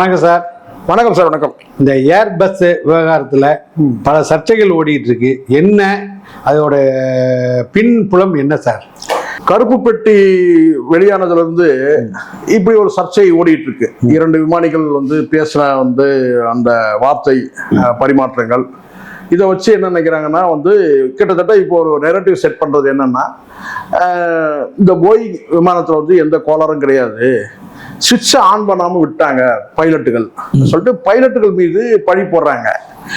வணக்கம் சார். வணக்கம் சார் வணக்கம். இந்த ஏர் பஸ் விவகாரத்தில் பல சர்ச்சைகள் ஓடிட்டு இருக்கு என்ன? அதோட பின்புலம் என்ன சார்? கருப்பு பெட்டி வெளியானதுல இருந்து இப்படி ஒரு சர்ச்சை ஓடிட்டு இருக்கு இரண்டு விமானிகள் வந்து பேசின வந்து அந்த வார்த்தை பரிமாற்றங்கள். இதை வச்சு என்ன நினைக்கிறாங்கன்னா வந்து கிட்டத்தட்ட இப்போ ஒரு நெரட்டிவ் செட் பண்றது என்னன்னா இந்த போயிங் விமானத்துல வந்து எந்த கோளாறும் கிடையாது. சுவிட்சை ஆன் பண்ணாம விட்டாங்க பைலட்டுகள். சொல்லிட்டு பைலட்டுகள் மீது பழி போடுறாங்க.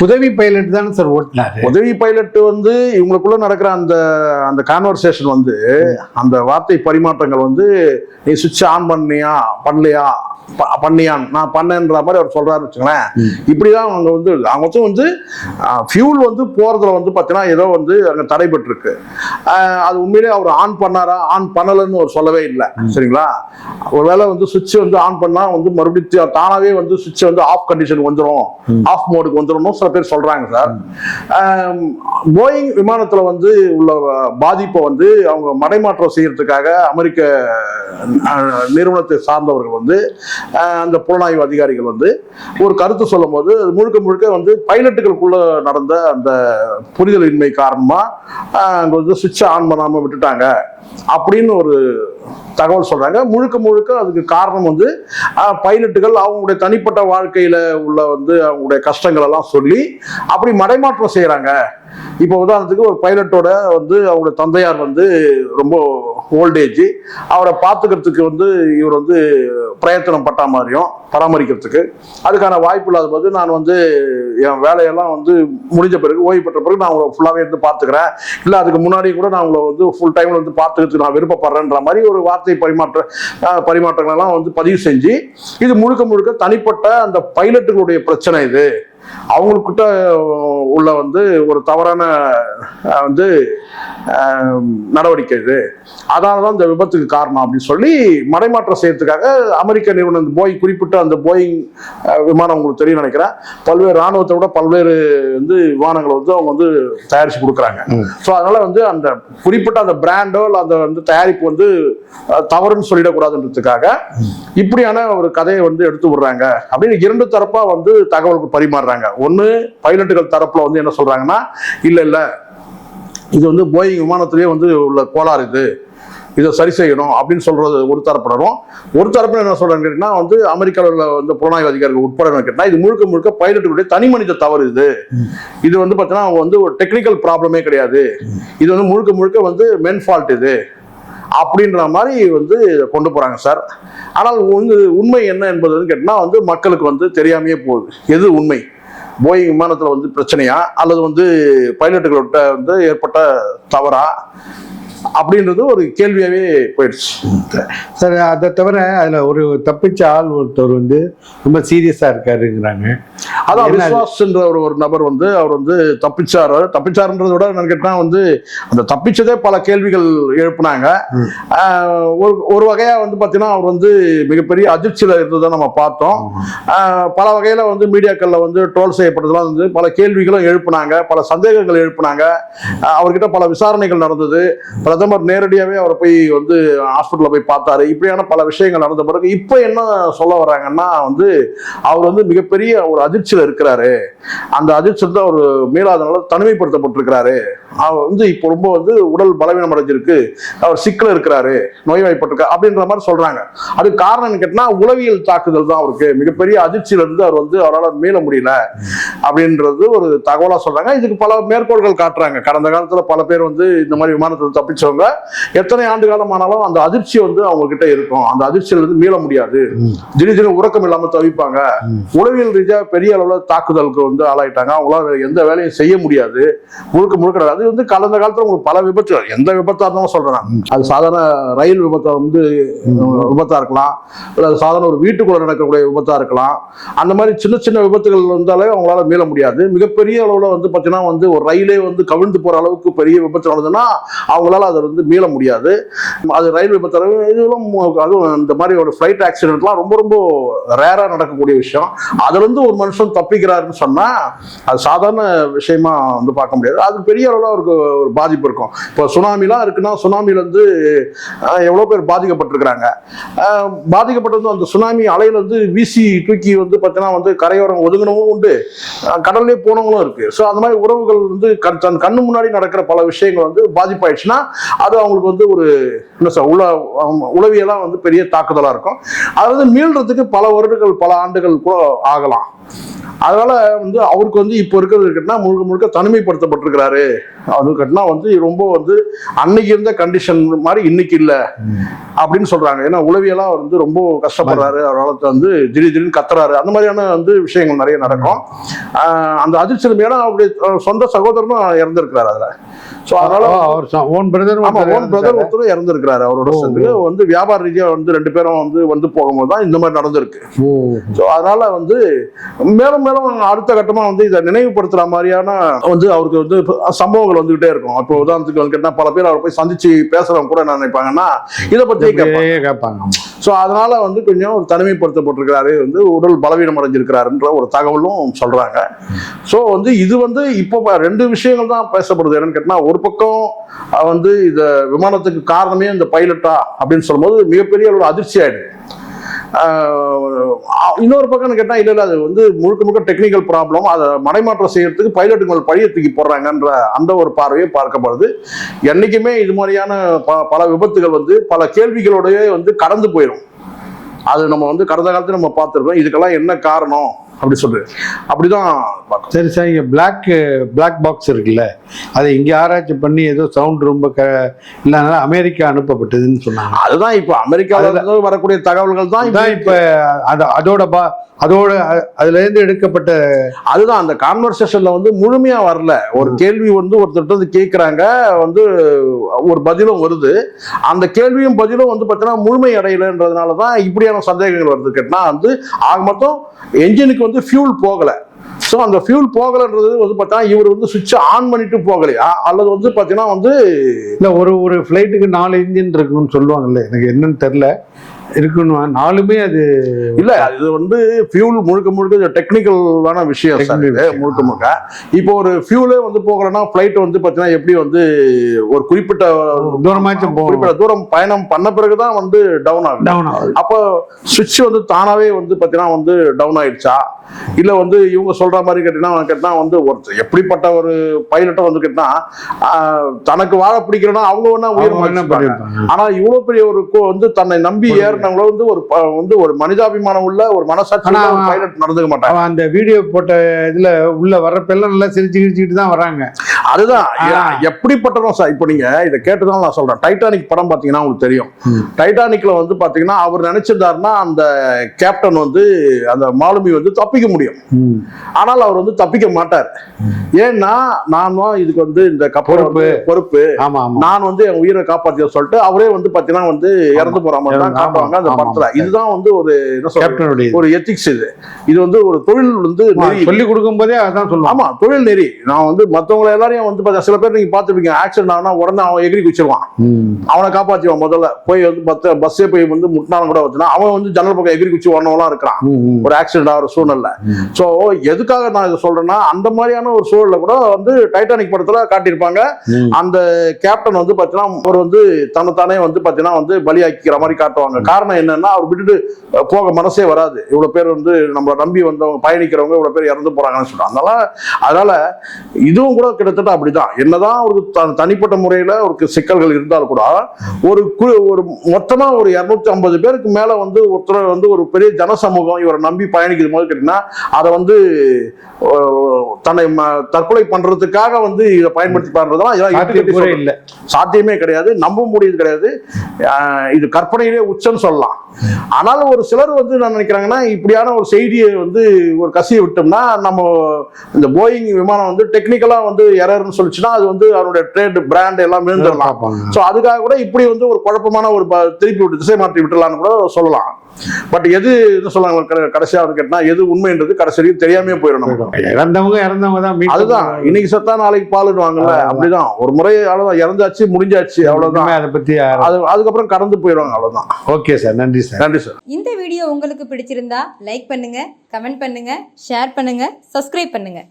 உதவி பைலட் தானே சார் ஓட்டினாரு உதவி பைலட் வந்து இவங்களுக்குள்ள நடக்கிற அந்த அந்த கான்வர்சேஷன் வந்து அந்த வார்த்தை பரிமாற்றங்கள் வந்து நீ சுவிட்ச் ஆன் பண்ணியா பண்ணலையா ப- பண்ணியான் நான் பண்ணேன்ற மாதிரி அவர் சொல்றாரு வச்சுங்களேன் இப்படிதான் அவங்க வந்து அவங்க வந்து வந்து ஃபியூல் வந்து போறதுல வந்து பார்த்தீங்கன்னா ஏதோ வந்து அங்கே தடைபட்டிருக்கு. அது உண்மையிலே அவர் ஆன் பண்ணாரா ஆன் பண்ணலன்னு அவர் சொல்லவே இல்லை. சரிங்களா? ஒருவேளை வந்து சுவிட்ச் வந்து ஆன் பண்ணா வந்து மறுபடியும் தானாவே வந்து சுவிட்ச் வந்து ஆஃப் கண்டிஷன் வந்துடும் ஆஃப் மோடுக்கு வந்துடும் சில பேர் சொல்றாங்க சார். போயிங் விமானத்துல வந்து உள்ள பாதிப்பை வந்து அவங்க மடைமாற்றம் செய்யறதுக்காக அமெரிக்க நிறுவனத்தை சார்ந்தவர்கள் வந்து அந்த புலனாய்வு அதிகாரிகள் வந்து ஒரு கருத்து சொல்லும் போது அது முழுக்க முழுக்க வந்து பைலட்டுகளுக்குள்ள நடந்த அந்த புரிதலின்மை காரணமா அஹ், அங்க வந்து சுவிட்சை ஆன் பண்ணாம விட்டுட்டாங்க. அப்படின்னு ஒரு தகவல் சொல்கிறாங்க முழுக்க முழுக்க அதுக்கு காரணம் வந்து பைலட்டுகள் அவங்களுடைய தனிப்பட்ட வாழ்க்கையில் உள்ள வந்து அவங்களுடைய கஷ்டங்கள் எல்லாம் சொல்லி அப்படி மடைமாற்றம் செய்கிறாங்க இப்போ உதாரணத்துக்கு ஒரு பைலட்டோட வந்து அவங்களுடைய தந்தையார் வந்து ரொம்ப ஓல்டேஜ் அவரை பார்த்துக்கிறதுக்கு வந்து இவர் வந்து பிரயத்தனம் பட்டா மாதிரியும் பராமரிக்கிறதுக்கு. அதுக்கான வாய்ப்பு இல்லாத போது நான் வந்து என் வேலையெல்லாம் வந்து முடிஞ்ச பிறகு ஓய்வு பெற்ற பிறகு நான் உங்களை ஃபுல்லாகவே இருந்து பார்த்துக்கிறேன். இல்லை அதுக்கு முன்னாடி கூட நான் உங்களை வந்து ஃபுல் டைமில் வந்து பார்த்துக்கிறதுக்கு நான் விருப்பப்படுறேன்ற மாதிரி ஒரு வார்த்தை பரிமாற்ற பரிமாற்றங்கள் பரிமாற்றங்களெல்லாம் வந்து பதிவு செஞ்சு இது முழுக்க முழுக்க தனிப்பட்ட அந்த பைலட்டுகளுடைய பிரச்சனை இது. அவங்களுக்கிட்ட உள்ள வந்து ஒரு தவறான வந்து நடவடிக்கை இது. அதனால தான் இந்த விபத்துக்கு காரணம் அப்படின்னு சொல்லி மடைமாற்றம் செய்யறதுக்காக அமெரிக்க நிறுவனம் இந்த போய் குறிப்பிட்ட அந்த போயிங் விமானம் உங்களுக்கு தெரியும் நினைக்கிறேன். பல்வேறு ராணுவத்தை விட பல்வேறு வந்து விமானங்களை வந்து அவங்க வந்து தயாரிச்சு கொடுக்குறாங்க. ஸோ அதனால வந்து அந்த குறிப்பிட்ட அந்த பிராண்டோ இல்லை அந்த வந்து தயாரிப்பு வந்து தவறுன்னு சொல்லிடக்கூடாதுன்றதுக்காக இப்படியான ஒரு கதையை வந்து எடுத்து விடுறாங்க. அப்படின்னு இரண்டு தரப்பா வந்து தகவலுக்கு பரிமாறுறாங்க. ஒன்று பைலட்டுகள் தரப்பில் வந்து என்ன சொல்கிறாங்கன்னா இல்லை இல்லை. இது வந்து போயிங் விமானத்திலேயே வந்து உள்ள கோளாறு இது. இதை சரி செய்யணும் அப்படின்னு சொல்றது ஒரு தரப்பினரும். ஒரு தரப்பினர் என்ன சொல்றாங்க கேட்டீங்கன்னா வந்து அமெரிக்காவில் உள்ள வந்து புலனாய்வு அதிகாரிகள் உட்பட கேட்டா இது முழுக்க முழுக்க பைலட்டுடைய தனி மனித தவறு இது. இது வந்து பார்த்தீங்கன்னா அவங்க வந்து ஒரு டெக்னிக்கல் ப்ராப்ளமே கிடையாது. இது வந்து முழுக்க முழுக்க வந்து மென் ஃபால்ட் இது. அப்படின்ற மாதிரி வந்து கொண்டு போகிறாங்க சார் ஆனால் உண்மை என்ன என்பதுன்னு கேட்டால் வந்து மக்களுக்கு வந்து தெரியாமையே போகுது. எது உண்மை? போயிங் விமானத்தில் வந்து பிரச்சனையா? அல்லது வந்து பைலட்டுகளோட வந்து ஏற்பட்ட தவறா? அப்படின்றது ஒரு கேள்வியாவே போயிடுச்சு. சார் அதை தவிர அதில் ஒரு தப்பிச்ச ஆள் ஒருத்தர் வந்து ரொம்ப சீரியஸாக இருக்காருங்கிறாங்க. அதான்? விஸ்வாஸ்ன்ற ஒரு ஒரு நபர் வந்து அவர் வந்து தப்பிச்சாரு. தப்பிச்சாருன்றத விட என்னன்னு கேட்டா வந்து அந்த தப்பிச்சதே பல கேள்விகள் எழுப்புனாங்க. ஒரு ஒரு வகையா வந்து பாத்தீங்கன்னா அவர் வந்து மிகப்பெரிய அதிர்ச்சியில இருந்ததை நம்ம பார்த்தோம். பல வகையில வந்து மீடியாக்கள்ல வந்து ட்ரோல் செய்யப்பட்டதெல்லாம் வந்து பல கேள்விகளும் எழுப்புனாங்க. பல சந்தேகங்கள் எழுப்புனாங்க. அவர்கிட்ட பல விசாரணைகள் நடந்தது. பிரதமர் நேரடியாகவே அவரை போய் வந்து ஹாஸ்பிட்டலில் போய் பார்த்தாரு. இப்படியான பல விஷயங்கள் நடந்த பிறகு இப்போ என்ன சொல்ல வர்றாங்கன்னா வந்து அவர் வந்து மிகப்பெரிய ஒரு அதிர்ச்சியில் இருக்கிறாரு. அந்த அதிர்ச்சி தான் அவர் மீளாதனால தனிமைப்படுத்தப்பட்டிருக்கிறாரு. அவர் வந்து இப்போ ரொம்ப வந்து உடல் பலவீனம் அடைஞ்சிருக்கு. அவர் சிக்கல இருக்கிறாரு. நோய்வாய்ப்பட்டிருக்காரு அப்படின்ற மாதிரி சொல்றாங்க. அதுக்கு காரணம் கேட்டால் உளவியல் தாக்குதல் தான் அவருக்கு மிகப்பெரிய அதிர்ச்சியிலிருந்து அவர் வந்து அவரால் மீள முடியல அப்படின்றது ஒரு தகவலாக சொல்றாங்க. இதுக்கு பல மேற்கோள்கள் காட்டுறாங்க. கடந்த காலத்தில் பல பேர் வந்து இந்த மாதிரி விமானத்தில் தப்பிச்சவங்க எத்தனை ஆண்டு காலம் ஆனாலும் அந்த அதிர்ச்சி வந்து அவங்க கிட்ட இருக்கும். அந்த அதிர்ச்சியில இருந்து மீள முடியாது. திடீர் திடீர்னு உறக்கம் இல்லாம தவிப்பாங்க. உளவியல் ரீதியா பெரிய அளவுல தாக்குதலுக்கு வந்து ஆளாயிட்டாங்க. அவங்களால எந்த வேலையும் செய்ய முடியாது. முழுக்க முழுக்க அது வந்து கடந்த காலத்துல உங்களுக்கு பல விபத்து எந்த விபத்தா இருந்தாலும் சொல்றேன். அது சாதாரண ரயில் விபத்தா வந்து விபத்தா இருக்கலாம். இல்ல சாதாரண ஒரு வீட்டுக்குள்ள நடக்கக்கூடிய விபத்தா இருக்கலாம். அந்த மாதிரி சின்ன சின்ன விபத்துகள் வந்தாலே அவங்களால மீள முடியாது. மிகப்பெரிய அளவுல வந்து பாத்தீங்கன்னா வந்து ஒரு ரயிலே வந்து கவிழ்ந்து போற அளவுக்கு பெரிய விபத்து நடந்ததுன்னா அவங்களால அது வந்து மீள முடியாது. அது ரயில் விபத்து இதெல்லாம் அதுவும் இந்த மாதிரி ஒரு ஃப்ளைட் ஆக்சிடென்ட்லாம் ரொம்ப ரொம்ப ரேராக நடக்கக்கூடிய விஷயம். அதுலேருந்து ஒரு மனுஷன் தப்பிக்கிறாருன்னு சொன்னால் அது சாதாரண விஷயமா வந்து பார்க்க முடியாது. அது பெரிய அளவில் அவருக்கு ஒரு பாதிப்பு இருக்கும். இப்போ சுனாமிலாம் இருக்குன்னா சுனாமிலேருந்து எவ்வளோ பேர் பாதிக்கப்பட்டிருக்கிறாங்க. பாதிக்கப்பட்டது அந்த சுனாமி அலையிலேருந்து வீசி தூக்கி வந்து பார்த்தீங்கன்னா வந்து கரையோரம் ஒதுங்கினவும் உண்டு. கடல்லே போனவங்களும் இருக்குது ஸோ அந்த மாதிரி உறவுகள் வந்து கண் தன் கண்ணு முன்னாடி நடக்கிற பல விஷயங்கள் வந்து பாதிப்பாயிடுச்சுன்னா அது அவங்களுக்கு வந்து ஒரு என்ன சார் உல உளவியெல்லாம் வந்து பெரிய தாக்குதலாக இருக்கும். அது வந்து மீள்றதுக்கு பல வருடங்கள் பல ஆண்டுகள் கூட ஆகலாம். அதனால வந்து அவருக்கு வந்து இப்போ இருக்கிறது கேட்டினா முழுக்க முழுக்க தனிமைப்படுத்தப்பட்டிருக்கிறாரு. அது கேட்டினா வந்து ரொம்ப வந்து அன்னைக்கு இருந்த கண்டிஷன் மாதிரி இன்னைக்கு இல்லை அப்படின்னு சொல்றாங்க. ஏன்னா உளவியலா அவர் வந்து ரொம்ப கஷ்டப்படுறாரு. அவரால் வந்து திடீர் திடீர்னு கத்துறாரு. அந்த மாதிரியான வந்து விஷயங்கள் நிறைய நடக்கும். அந்த அதிர்ச்சி ஏன்னா அவருடைய அஹ், சொந்த சகோதரனும் இறந்திருக்கிறாரு அதுல. ஸோ அதனால அவர் ஓன் பிரதர் ஆமா ஓன் பிரதர் ஒருத்தர் இறந்திருக்கிறாரு. அவரோட. சேர்ந்து வந்து வியாபார ரீதியா வந்து ரெண்டு பேரும் வந்து வந்து போகும்போது தான் இந்த மாதிரி நடந்திருக்கு. ஸோ அதனால வந்து மேலும் மேலும் அடுத்த கட்டமா வந்து இதை நினைவுபடுத்துற மாதிரியான வந்து அவருக்கு வந்து சம்பவங்கள் வந்துகிட்டே இருக்கும். இப்போ உதாரணத்துக்கு வந்து கேட்டா பல பேர் அவர் போய் சந்திச்சு பேசுறவங்க கூட என்ன நினைப்பாங்கன்னா இதை பத்தி கேட்பாங்க. ஸோ அதனால வந்து கொஞ்சம் ஒரு தனிமைப்படுத்தப்பட்டிருக்கிறாரு வந்து உடல் பலவீனம் அடைஞ்சிருக்கிறாருன்ற ஒரு தகவலும் சொல்றாங்க. ஸோ வந்து இது வந்து இப்போ ரெண்டு விஷயங்கள் தான் பேசப்படுது. என்னன்னு கேட்டா ஒரு பக்கம் வந்து இந்த விமானத்துக்கு காரணமே இந்த பைலட்டா அப்படின்னு சொல்லும்போது மிகப்பெரிய ஒரு அதிர்ச்சி ஆயிடுது. இன்னொரு பக்கம் கேட்டால் இல்லை இல்லை அது வந்து முழுக்க முழுக்க டெக்னிக்கல் ப்ராப்ளம் அதை மடைமாற்றம் செய்யறதுக்கு பைலட்டுங்கள் மேல பழிய தூக்கி போடுறாங்கன்ற அந்த ஒரு பார்வையை பார்க்கப்படுது. என்றைக்குமே இது மாதிரியான ப- பல விபத்துகள் வந்து பல கேள்விகளோடய வந்து கடந்து போயிடும் அது நம்ம வந்து கடந்த காலத்தில் நம்ம பார்த்துருக்கோம் இதுக்கெல்லாம் என்ன காரணம்? அப்படி சொல்லு அப்படிதான் சரி சார் இங்கே பிளாக் பிளாக் பாக்ஸ் இருக்குல்ல அதை இங்கே ஆராய்ச்சி பண்ணி ஏதோ சவுண்ட் ரொம்ப க இல்லைனால அமெரிக்கா அனுப்பப்பட்டதுன்னு சொன்னாங்க. அதுதான் இப்போ அமெரிக்காவில வரக்கூடிய தகவல்கள் தான் அதுதான் இப்போ அது அதோட பா அதோட அதுலேருந்து எடுக்கப்பட்ட அதுதான் அந்த கான்வர்சேஷன்ல வந்து முழுமையா வரல. ஒரு கேள்வி வந்து ஒருத்தர் வந்து கேட்குறாங்க வந்து ஒரு பதிலும் வருது. அந்த கேள்வியும் பதிலும் வந்து பார்த்தீங்கன்னா முழுமை அடையலைன்றதுனால தான் இப்படியான சந்தேகங்கள் வருது. கேட்டினா வந்து ஆக மொத்தம் என்ஜினுக்கு வந்து ஃபியூல் போகலை. ஸோ அந்த ஃபியூல் போகலைன்றது வந்து பார்த்தீங்கன்னா இவர் வந்து சுவிட்ச் ஆன் பண்ணிட்டு போகலையா? அல்லது வந்து பார்த்தீங்கன்னா வந்து இல்லை ஒரு ஒரு ஃப்ளைட்டுக்கு நாலு இன்ஜின் இருக்குன்னு சொல்லுவாங்கல்ல எனக்கு என்னன்னு தெரில இருக்குன்னு நாலுமே அது இல்ல இது வந்து ஃபியூல் முழுக்க முழுக்க டெக்னிக்கலான விஷயம். முழுக்க முழுக்க. இப்போ ஒரு ஃபியூலே வந்து போகலன்னா ஃபிளைட் வந்து பார்த்தீங்கன்னா எப்படி வந்து ஒரு குறிப்பிட்ட தூரமாச்சும் குறிப்பிட்ட தூரம் பயணம் பண்ண பிறகுதான் வந்து டவுன் ஆகும் டவுன் ஆகுது. அப்போ சுவிட்ச் வந்து தானாவே வந்து பார்த்தீங்கன்னா வந்து டவுன் ஆயிடுச்சா? இல்ல வந்து இவங்க சொல்ற மாதிரி கேட்டீங்கன்னா கேட்டா வந்து ஒரு எப்படிப்பட்ட ஒரு பைலட்டை வந்து கேட்டா தனக்கு வாழ பிடிக்கிறனா அவங்க வேணா உயிர் அவங்க என்ன மதிப்பாங்க. பண்ணியிருப்பாங்க ஆனா இவ்வளவு பெரிய ஒரு கோ- வந்து தன்னை நம்பி ஏறினவங்கள வந்து ஒரு வந்து ஒரு மனிதாபிமானம் உள்ள ஒரு மனசாட்சி பைலட் நடந்துக்க மாட்டாங்க. அந்த வீடியோ போட்ட இதுல உள்ள வர்றப்பெல்லாம் நல்லா சிரிச்சு கிரிச்சுக்கிட்டு தான் வராங்க. அதுதான். எப்படிப்பட்டதும் சார் இப்போ நீங்க இதை கேட்டதால நான் சொல்றேன். டைட்டானிக் படம் பாத்தீங்கன்னா உங்களுக்கு தெரியும். டைட்டானிக்ல வந்து பாத்தீங்கன்னா அவர் நினைச்சிருந்தாருன்னா அந்த கேப்டன் வந்து அந்த மாலுமி வந்து தப்பிக்க முடியும். ஆனால் அவர் வந்து தப்பிக்க மாட்டார். ஏன்னா நான் தான் இதுக்கு வந்து இந்த பொறுப்பு. ஆமா நான் வந்து என் உயிரை காப்பாத்திய சொல்லிட்டு அவரே வந்து பாத்தீங்கன்னா வந்து இறந்து போற மாதிரி தான் காட்டுவாங்க அந்த படத்துல. இதுதான் வந்து ஒரு என்ன கேப்டனுடைய ஒரு எத்திக்ஸ் இது. இது வந்து ஒரு தொழில் வந்து சொல்லி கொடுக்கும் போதே அதான் சொல்லுவான் ஆமா தொழில் நெறி. நான் வந்து மத்தவங்களை எல்லாரையும் வந்து பார்த்தா சில பேர் நீங்க பார்த்துருப்பீங்க ஆக்சிடென்ட் ஆனா உடனே அவன் எகிரி குச்சிருவான். அவனை காப்பாற்றுவான் முதல்ல போய் வந்து பத்த பஸ்ஸே போய் வந்து முட்டினாலும் கூட வச்சுனா அவன் வந்து ஜன்னல் பக்கம் எகிரி குச்சி ஓடனவெல்லாம் இருக்கிறான். ஒரு ஆக்சிடென்ட் ஆகிற சூழ்நிலை. ஸோ எதுக்காக நான் இதை சொல்றேன்னா அந்த மாதிரியான ஒரு சூழல்ல கூட வந்து டைட்டானிக் படத்துல காட்டியிருப்பாங்க. அந்த கேப்டன் வந்து பார்த்தீங்கன்னா அவர் வந்து தன்னைத்தானே வந்து பார்த்தீங்கன்னா வந்து பலியாக்கிக்கிற மாதிரி காட்டுவாங்க காரணம் என்னன்னா அவர் விட்டுட்டு போக மனசே வராது இவ்வளவு பேர் வந்து நம்மளை நம்பி வந்தவங்க பயணிக்கிறவங்க இவ்வளவு பேர் இறந்து போறாங்கன்னு சொல்றாங்க அதனால அதனால இதுவும் கூட கிட்டத்தட்ட அப்படிதான். என்னதான் ஒரு த- தனிப்பட்ட முறையில் ஒரு சிக்கல்கள் இருந்தால் கூட ஒரு கு- ஒரு மொத்தமாக ஒரு இரநூத்தி ஐம்பது பேருக்கு மேலே வந்து ஒருத்தர் வந்து ஒரு பெரிய ஜனசமூகம் இவரை நம்பி பயணிக்கிறது போது கேட்டிங்கன்னா அதை வந்து தன்னை தற்கொலை பண்றதுக்காக வந்து இதை பயன்படுத்தி பண்றதெல்லாம் இதெல்லாம். இல்ல. சாத்தியமே கிடையாது நம்ப முடியுது கிடையாது. இது கற்பனையிலே உச்சம்னு சொல்லலாம். ஆனாலும் ஒரு சிலர் வந்து என்ன நினைக்கிறாங்கன்னா இப்படியான ஒரு செய்தியை வந்து ஒரு கசியை விட்டோம்னா நம்ம இந்த போயிங் விமானம் வந்து டெக்னிக்கலா வந்து எரர்னு சொல்லிச்சுன்னா அது வந்து அவருடைய ட்ரேட் பிராண்ட் எல்லாம் பார்ப்பாங்க ஸோ அதுக்காக கூட இப்படி வந்து ஒரு குழப்பமான ஒரு திருப்பி விட்டு திசை மாற்றி விட்டுலான்னு கூட சொல்லலாம். பட் எது என்ன சொல்லுவாங்க கடைசியாக கேட்டா எது உண்மைன்றது கடைசி வரைக்கும் தெரியாமே போயிடும் நமக்கு இறந்தவங்க செத்தவங்க இறந்தவங்க தான் மீட் அதுதான். இன்னைக்கு செத்தா நாளைக்கு பாலுடுவாங்கல்ல. அப்படிதான். ஒரு முறை அவ்வளவுதான் இறந்தாச்சு முடிஞ்சாச்சு அவ்வளவுதான். அதை பத்தி அது அதுக்கப்புறம் கடந்து போயிடுவாங்க அவ்வளவுதான். Okay sir. நன்றி சார். நன்றி சார். இந்த வீடியோ உங்களுக்கு பிடிச்சிருந்தா லைக் பண்ணுங்க கமெண்ட் பண்ணுங்க ஷேர் பண்ணுங்க சப்ஸ்கிரைப் பண்ணுங்க.